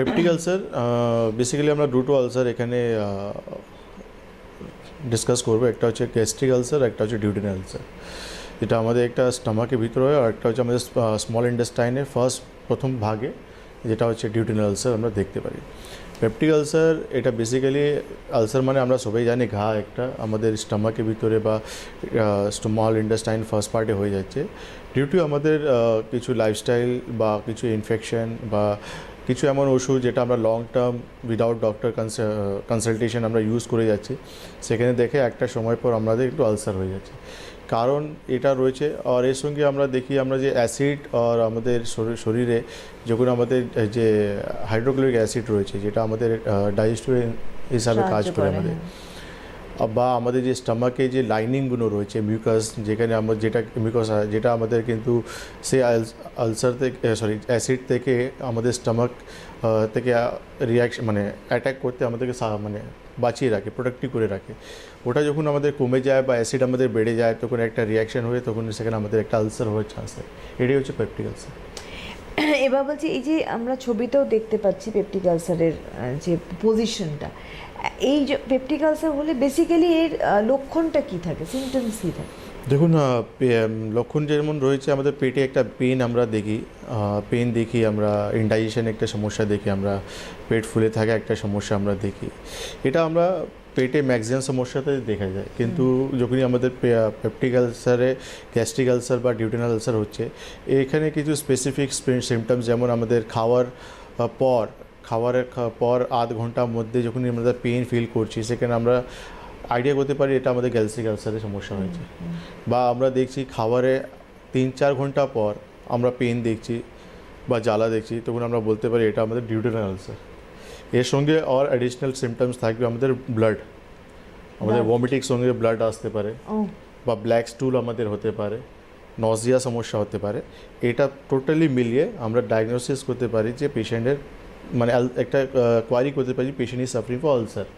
Peptic ulcer basically আমরা দুটো ulcer এখানে ডিসকাস করব। একটা হচ্ছে গ্যাস্ট্রিক আলসার একটা হচ্ছে ডিউডিনাল আলসার যেটা আমাদের একটা স্টামাকের ভিতরে হয় আর একটা হচ্ছে আমাদের স্মল ইন্ডাস্টাইনের ফার্স্ট প্রথম ভাগে যেটা হচ্ছে ডিউডিনাল আলসার আমরা দেখতে পারি। পেপটিক আলসার এটা বেসিক্যালি আলসার মানে আমরা সবাই জানি ঘা একটা আমাদের স্টামাকের ভিতরে বা স্মল ইন্ডাস্টাইন ফার্স্ট পার্টে হয়ে যাচ্ছে। ডিউ টু আমাদের কিছু লাইফস্টাইল বা কিছু ইনফেকশন বা কিছু এমন ওষুধ যেটা আমরা long term without doctor consultation আমরা ইউজ করে যাচ্ছি। সেখানে দেখে একটা সময় পর আমাদের একটু আলসার হয়ে যাচ্ছে। কারণ এটা রয়েছে আর এর সঙ্গে আমরা দেখি আমরা যে অ্যাসিড আর আমাদের শরী- শরীরে যখন আমাদের যে হাইড্রোক্লোরিক অ্যাসিড রয়েছে যেটা আমাদের ডাইজেস্টিভ হিসাবে কাজ করে করে, আমাদের। হ্যাঁ। বা আমাদের যে স্টামাকে যে লাইনিংগুলো রয়েছে মিউকাস যেখানে আমার যেটা মিউকাস যেটা আমাদের কিন্তু সে আলসার থেকে সরি অ্যাসিড থেকে আমাদের স্টামাক থেকে রিয়াকশন মানে অ্যাটাক করতে আমাদেরকে মানে বাঁচিয়ে রাখে প্রোটেক্টিভ করে রাখে। ওটা যখন আমাদের কমে যায় বা অ্যাসিড আমাদের বেড়ে যায়, তখন একটা রিয়াকশন হয়ে তখন সেখানে আমাদের একটা আলসার হওয়ার চান্স থাকে। এটাই হচ্ছে পেপটিক আলসার এবার বলছি, এই যে আমরা ছবিতেও দেখতে পাচ্ছি পেপটিক আলসারের যে পজিশনটা এই যে পেপটিক আলসার হলে বেসিক্যালি এর লক্ষণটা কি থাকে সিমটমস কি থাকে? দেখুন লক্ষণ যেমন রয়েছে, আমাদের পেটে একটা পেন আমরা দেখি পেন দেখি আমরা ইনডাইজেশন একটা সমস্যা দেখি আমরা, পেট ফুলে থাকা একটা সমস্যা আমরা দেখি। এটা আমরা পেটে ম্যাক্সিমাম সমস্যাতে দেখা যায়। কিন্তু যখনই আমাদের পেপটিক আলসারে গ্যাস্ট্রিক আলসার বা ডিউটেনাল আলসার হচ্ছে এখানে কিছু স্পেসিফিক সিমটমস যেমন আমাদের খাওয়ার পর খাবারের পর আধ ঘণ্টার মধ্যে যখনই আমরা পেন ফিল করছি সেখানে আমরা আইডিয়া করতে পারি এটা আমাদের গ্যাস্ট্রিক আলসারের সমস্যা হয়েছে। বা আমরা দেখছি খাবারে তিন চার ঘণ্টা পর আমরা পেন দেখছি বা জ্বালা দেখছি তখন আমরা বলতে পারি এটা আমাদের ডিউটেনাল আলসার এর সঙ্গে আর অ্যাডিশনাল সিমটমস থাকবে আমাদের ব্লাড আমাদের. ভমিটিং সঙ্গে ব্লাড আসতে পারে। বা ব্ল্যাক স্টুল আমাদের হতে পারে। নজিয়া সমস্যা হতে পারে। এটা টোটালি মিলিয়ে আমরা ডায়াগনোসিস করতে পারি যে পেশেন্টের মানে একটা কোয়ারি করতে পারি patient is suffering for ulcer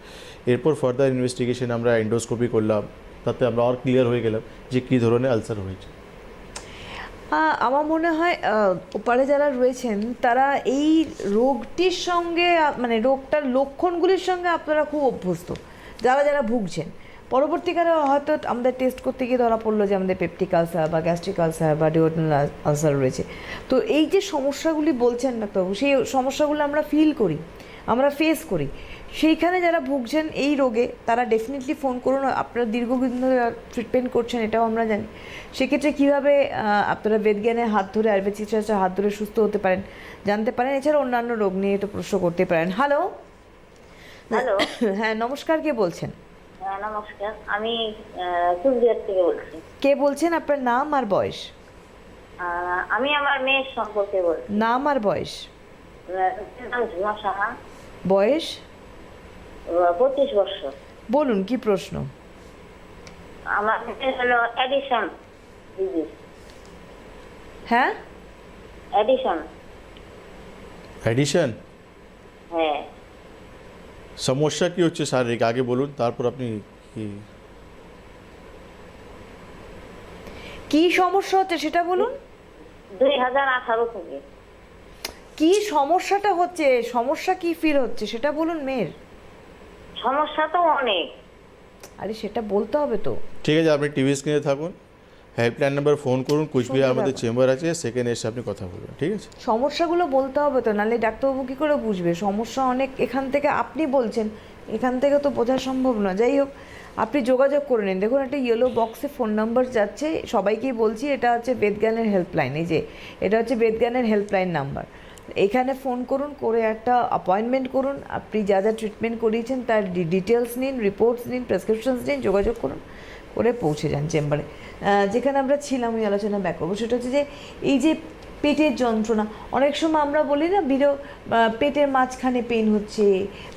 এরপর ফার্দার ইনভেস্টিগেশন আমরা এন্ডোস্কোপি করলাম। তাতে আমরা আর ক্লিয়ার হয়ে গেলাম যে কী ধরনের আলসার হয়েছে। আমার মনে হয় ওপারে যারা রয়েছেন, তারা এই রোগটির সঙ্গে মানে রোগটার লক্ষণগুলির সঙ্গে আপনারা খুব অভ্যস্ত। যারা যারা ভুগছেন। পরবর্তীকালে হয়তো আমাদের টেস্ট করতে গিয়ে ধরা পড়ল যে আমাদের পেপটিক আলসার বা গ্যাস্ট্রিক আলসার বা ডিওডিনাল আলসার রয়েছে। তো এই যে সমস্যাগুলি বলছেন ডাক্তারবাবু, সেই সমস্যাগুলো আমরা ফিল করি। আমরা ফেস করি। সেইখানে যারা ভুগছেন এই রোগে তারা ডেফিনেটলি ফোন করুন। আপনারা দীর্ঘদিন ধরে ট্রিটমেন্ট করছেন এটাও আমরা জানি। সেক্ষেত্রে কীভাবে আপনারা বেদজ্ঞানের হাত ধরে আয়ুর্বেদ চিকিৎসার হাত ধরে সুস্থ হতে পারেন জানতে পারেন। এছাড়া অন্যান্য রোগ নিয়ে তো প্রশ্ন করতে পারেন। হ্যালো হ্যালো হ্যাঁ নমস্কার কে বলছেন? হ্যাঁ, নমস্কার। আমি কুচবিহার থেকে বলছি। কে বলছেন? আপনার নাম আর বয়স? আমি আমার মেয়ের সম্পর্কে বলছি। নাম আর বয়স? আহ, মেয়ের নাম ঝুমা সাহা। বয়স? পঁচিশ বছর। বলুন কি প্রশ্ন? আমার হলো অ্যাডিশন হ্যাঁ? অ্যাডিশন অ্যাডিশন হ্যাঁ। সমস্যা কি হচ্ছে শারীরিক? আগে বলুন তারপর আপনি কি? কি সমস্যা হচ্ছে সেটা বলুন। দুই হাজার আঠারো থেকে। কি সমস্যাটা হচ্ছে? সমস্যা কি ফিল হচ্ছে? সেটা বলুন মেয়ের। সমস্যা তো অনেক। আরে সেটা বলতে হবে তো। ঠিক আছে আপনি টিভি স্ক্রিনে থাকুন। হেল্পলাইন নাম্বার ফোন করুন। কুচবিহার আমাদের চেম্বার আছে। সেখানে এসে আপনি কথা বলবেন। ঠিক আছে? সমস্যাগুলো বলতে হবে তো নাহলে ডাক্তারবাবু কী করে বুঝবে? সমস্যা অনেক। এখান থেকে আপনি বলছেন এখান থেকে তো বোঝা সম্ভব না যাই হোক আপনি যোগাযোগ করে নিন। দেখুন একটা ইয়েলো বক্সে ফোন নাম্বার যাচ্ছে। সবাইকেই বলছি এটা হচ্ছে বেদজ্ঞানের হেল্পলাইন এই যে এটা হচ্ছে বেদজ্ঞানের হেল্পলাইন নাম্বার এখানে ফোন করুন, করে একটা অ্যাপয়েন্টমেন্ট করুন। আপনি যা যা ট্রিটমেন্ট করিয়েছেন, তার ডিটেলস নিন রিপোর্টস নিন প্রেসক্রিপশনস নিন, যোগাযোগ করুন, করে পৌঁছে যান চেম্বারে। যেখানে আমরা ছিলাম, ওই আলোচনা ব্যাক করব। সেটা হচ্ছে যে, এই যে পেটের যন্ত্রণা, অনেক সময় আমরা বলি না, বিরো পেটের মাঝখানে পেন হচ্ছে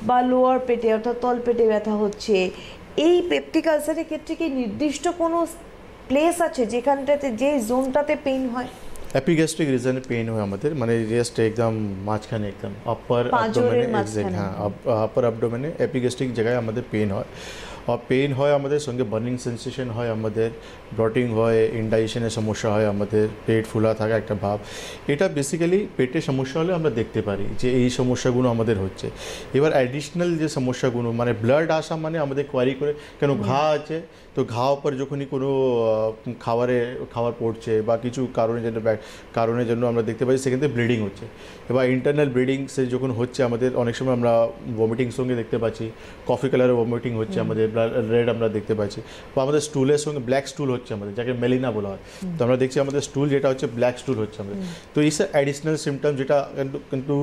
বা লোয়ার পেটে অর্থাৎ তল পেটে ব্যথা হচ্ছে। এই পেপটিক আলসারের ক্ষেত্রে কি নির্দিষ্ট কোনো প্লেস আছে যেখানটাতে, যে জোনটাতে পেন হয়? অ্যাপিগ্যাস্ট্রিক রিজনে পেইন হয় আমাদের মানে জাস্ট একদম মাঝখানে একদম আপার আপডোমেনে অ্যাবডোমেনে। হ্যাঁ আপার অ্যাবডোমেনে অ্যাপিগ্যাস্ট্রিক জায়গায় আমাদের পেইন হয় পেন হয় আমাদের সঙ্গে বার্নিং সেন্সেশন হয় আমাদের ব্লটিং হয় ইনডাইজেশনের সমস্যা হয় আমাদের পেট ফুলা থাকা একটা ভাব। এটা বেসিক্যালি পেটের সমস্যা হলে আমরা দেখতে পারি যে এই সমস্যাগুলো আমাদের হচ্ছে। এবার অ্যাডিশনাল যে সমস্যাগুলো মানে ব্লাড আসা মানে আমাদের কোয়ারি করে কেন ঘা আছে? তো ঘা উপর যখনই কোনো খাবারে খাবার পড়ছে বা কিছু কারণের জন্য কারণের জন্য আমরা দেখতে পাই সেখান থেকে ব্লিডিং হচ্ছে। এবার ইন্টারনাল ব্লিডিং সে যখন হচ্ছে আমাদের অনেক সময় আমরা ভমিটিং সঙ্গে দেখতে পাচ্ছি কফি কালারের ভমিটিং হচ্ছে আমাদের রেড আমরা দেখতে পাচ্ছি। বা আমাদের স্টুলের সঙ্গে ব্ল্যাক স্টুল হচ্ছে আমাদের যাকে মেলিনা বলা হয়। তো আমরা দেখছি আমাদের স্টুল যেটা হচ্ছে ব্ল্যাক স্টুল হচ্ছে আমাদের। তো এই স্যার অ্যাডিশনাল সিমটম যেটা কিন্তু কিন্তু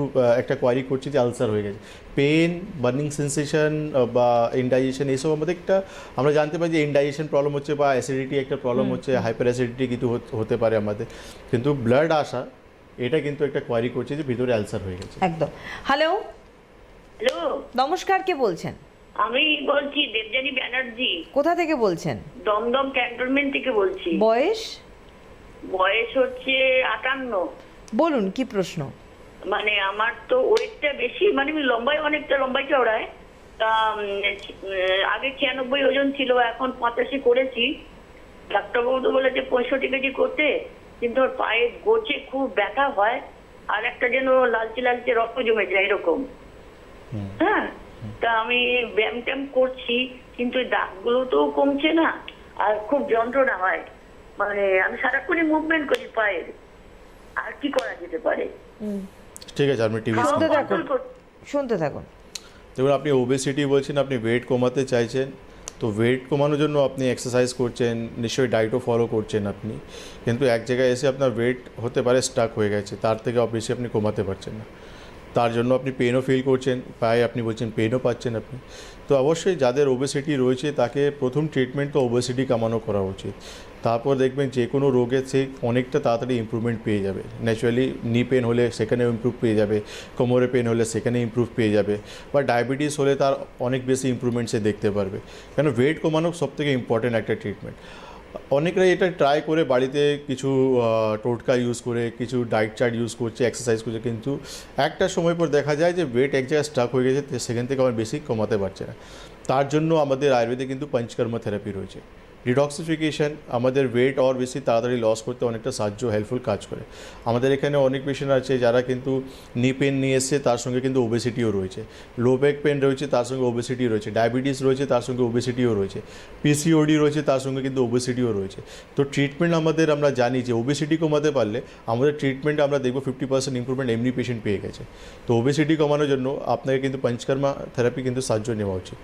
একটা কোয়ারি করছে যে আলসার হয়ে গেছে। পেন বার্নিং সেন্সেশন বা ইনডাইজেশন এইসব আমাদের একটা আমরা জানতে পারি যে ইনডাইজেশন প্রবলেম হচ্ছে বা অ্যাসিডিটি একটা প্রবলেম হচ্ছে হাইপার অ্যাসিডিটি কিন্তু হতে পারে আমাদের। কিন্তু ব্লাড আসা এটা কিন্তু একটা কোয়ারি করছে যে ভিতরে আলসার হয়ে গেছে। একদম। হ্যালো হ্যালো নমস্কার কে বলছেন? আমি বলছি দেবযানী ব্যানার্জি। কোথা থেকে বলছেন? দমদম ক্যান্টনমেন্ট থেকে বলছি। বয়স? বয়স হচ্ছে আটান্ন। বলুন কি প্রশ্ন? মানে আমার তো ওয়েটটা বেশি মানে আমি লম্বাই অনেকটা লম্বাই চওড়ায়। তা আগে ছিয়ানব্বই ওজন ছিল এখন পঁচাশি করেছি। ডাক্তারবাবু তো বলেছে পঁয়ষট্টি কেজি করতে কিন্তু ওর পায়ে গোচে খুব ব্যথা হয় আর একটা যেন লালচে লালচে রক্ত জমে যায় এরকম। হ্যাঁ? তা আমি ব্যায়াম ট্যাম করছি কিন্তু দাগগুলো তো কমছে না। আর খুব যন্ত্রণা হয়। মানে আমি সারাক্ষণই মুভমেন্ট করি পায়ের। আর কি করা যেতে পারে? ঠিক আছে আপনি টিভি শুনতে থাকুন। শুনতে থাকুন। দেখুন আপনি ওবেসিটি বলছেন আপনি ওয়েট কমাতে চাইছেন। তো ওয়েট কমানোর জন্য আপনি এক্সারসাইজ করছেন নিশ্চয়ই ডায়েটও ফলো করছেন আপনি। কিন্তু এক জায়গায় এসে আপনার ওয়েট হতে পারে স্টাক হয়ে গেছে তার থেকে বেশি আপনি কমাতে পারছেন না। তার জন্য আপনি পেনও ফিল করছেন, পায়ে আপনি বলছেন পেনও পাচ্ছেন আপনি। তো অবশ্যই যাদের ওবেসিটি রয়েছে, তাকে প্রথম ট্রিটমেন্ট তো ওবেসিটি কমানো করা উচিত। তারপর দেখবেন যে কোনো রোগে সে অনেকটা তাড়াতাড়ি ইমপ্রুভমেন্ট পেয়ে যাবে। ন্যাচুরালি নি পেন হলে সেখানেও ইমপ্রুভ পেয়ে যাবে, কোমরে পেন হলে সেখানে ইমপ্রুভ পেয়ে যাবে, বা ডায়াবেটিস হলে তার অনেক বেশি ইমপ্রুভমেন্ট সে দেখতে পারবে। কেন ওয়েট কমানো সবথেকে ইম্পর্টেন্ট একটা ট্রিটমেন্ট অনেকরাই এটা ট্রাই করে বাড়িতে কিছু টোটকা ইউজ করে, কিছু ডায়েট চার্ট ইউজ করছে এক্সারসাইজ করছে, কিন্তু একটা সময় পর দেখা যায় যে ওয়েট এক জায়গায় স্টাক হয়ে গেছে সেখান থেকে আমার বেশি কমাতে পারছে না। তার জন্য আমাদের আয়ুর্বেদে কিন্তু পঞ্চকর্ম থেরাপি রয়েছে। ডিটক্সিফিকেশন আমাদের ওয়েট আর বেশি তাড়াতাড়ি লস করতে অনেকটা সাহায্য হেল্পফুল কাজ করে। আমাদের এখানে অনেক পেশেন্ট আছে যারা কিন্তু নি পেন নিয়ে এসছে, তার সঙ্গে কিন্তু ওবেসিটিও রয়েছে। লো ব্যাক পেন রয়েছে, তার সঙ্গে ওবেসিটি রয়েছে। ডায়াবেটিস রয়েছে, তার সঙ্গে ওবেসিটিও রয়েছে। পিসিওডি রয়েছে, তার সঙ্গে কিন্তু ওবেসিটিও রয়েছে। তো ট্রিটমেন্ট আমাদের আমরা জানি যে ওবেসিটি কমাতে পারলে আমাদের ট্রিটমেন্ট আমরা দেখব ফিফটি পার্সেন্ট ইম্প্রুভমেন্ট এমনি পেশেন্ট পেয়ে গেছে। তো ওবেসিটি কমানোর জন্য আপনাকে কিন্তু পঞ্চকর্মা থেরাপি কিন্তু সাহায্য নেওয়া উচিত।